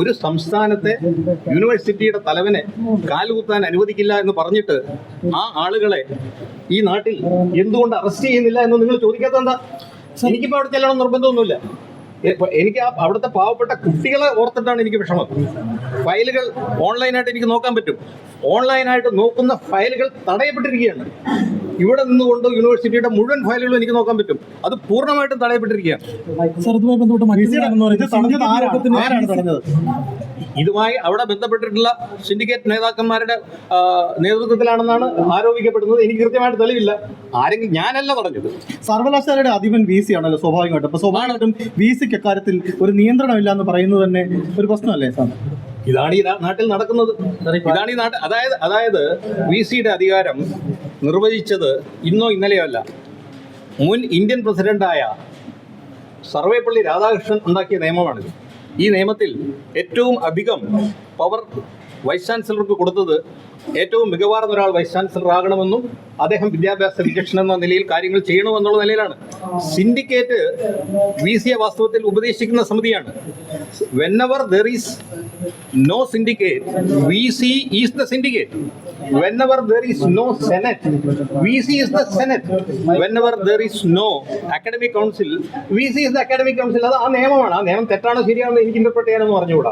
ഒരു സംസ്ഥാനത്തെ യൂണിവേഴ്സിറ്റിയുടെ തലവനെ കാലുകുത്താൻ അനുവദിക്കില്ല എന്ന് പറഞ്ഞിട്ട് ആ ആളുകളെ ഈ നാട്ടിൽ എന്തുകൊണ്ട് അറസ്റ്റ് ചെയ്യുന്നില്ല എന്ന് നിങ്ങൾ ചോദിക്കാത്ത എന്താ? എനിക്കിപ്പോ അവിടെ ചെല്ലണം നിർബന്ധമൊന്നുമില്ല. എനിക്ക് ആ അവിടുത്തെ പാവപ്പെട്ട കുട്ടികളെ ഓർത്തിട്ടാണ് എനിക്ക് വിഷമം. ഫയലുകൾ ഓൺലൈനായിട്ട് എനിക്ക് നോക്കാൻ പറ്റും. ഓൺലൈനായിട്ട് നോക്കുന്ന ഫയലുകൾ തടയപ്പെട്ടിരിക്കുകയാണ്. ഇവിടെ നിന്നുകൊണ്ട് യൂണിവേഴ്സിറ്റിയുടെ മുഴുവൻ ഫയലുകളും എനിക്ക് നോക്കാൻ പറ്റും. അത് പൂർണമായിട്ടും തടയപ്പെട്ടിരിക്കുകയാണ്. ഇതുമായി അവിടെ ബന്ധപ്പെട്ടിട്ടുള്ള സിൻഡിക്കേറ്റ് നേതാക്കന്മാരുടെ നേതൃത്വത്തിലാണെന്നാണ് ആരോപിക്കപ്പെടുന്നത്. എനിക്ക് കൃത്യമായിട്ട് തെളിവില്ല. ആരെങ്കിലും ഞാനല്ല പറഞ്ഞത്. സർവകലാശാലയുടെ അധിപൻ വി സി ആണല്ലോ സ്വാഭാവികമായിട്ടും. അപ്പൊ സ്വാഭാവികമായിട്ടും വി സിക്ക് അക്കാര്യത്തിൽ ഒരു നിയന്ത്രണമില്ല എന്ന് പറയുന്നത് തന്നെ ഒരു പ്രശ്നമല്ലേ സാർ? ഇതാണ് ഈ നാട്ടിൽ നടക്കുന്നത്. ഇതാണ് ഈ നാട്ടിൽ അതായത് അതായത് വി സിയുടെ അധികാരം നിർവചിച്ചത് ഇന്നോ ഇന്നലെയോ അല്ല മുൻ ഇന്ത്യൻ പ്രസിഡന്റായ സർവേപ്പള്ളി രാധാകൃഷ്ണൻ ഉണ്ടാക്കിയ നിയമമാണിത്. ഈ നിയമത്തിൽ ഏറ്റവും അധികം പവർ വൈസ് ചാൻസലർക്ക് കൊടുത്തത് ഏറ്റവും മികവാർന്ന ഒരാൾ വൈസ് ചാൻസലർ ആകണമെന്നും അദ്ദേഹം വിദ്യാഭ്യാസ വിദക്ഷൻ എന്ന നിലയിൽ കാര്യങ്ങൾ ചെയ്യണമെന്നുള്ള നിലയിലാണ് സിൻഡിക്കേറ്റ് വി സിയെ വാസ്തവത്തിൽ ഉപദേശിക്കുന്ന സമിതിയാണ് whenever there is no syndicate, VC is the syndicate. Whenever there is no Senate, VC is the Senate. Whenever there is no council council, VC is the academic council. അത് ആ നിയമമാണ് ആ നിയമം തെറ്റാണോ ശരിയാണോ എനിക്ക് ഇന്റർപ്രറ്റ് ചെയ്യാനൊന്നും പറഞ്ഞുകൂടാ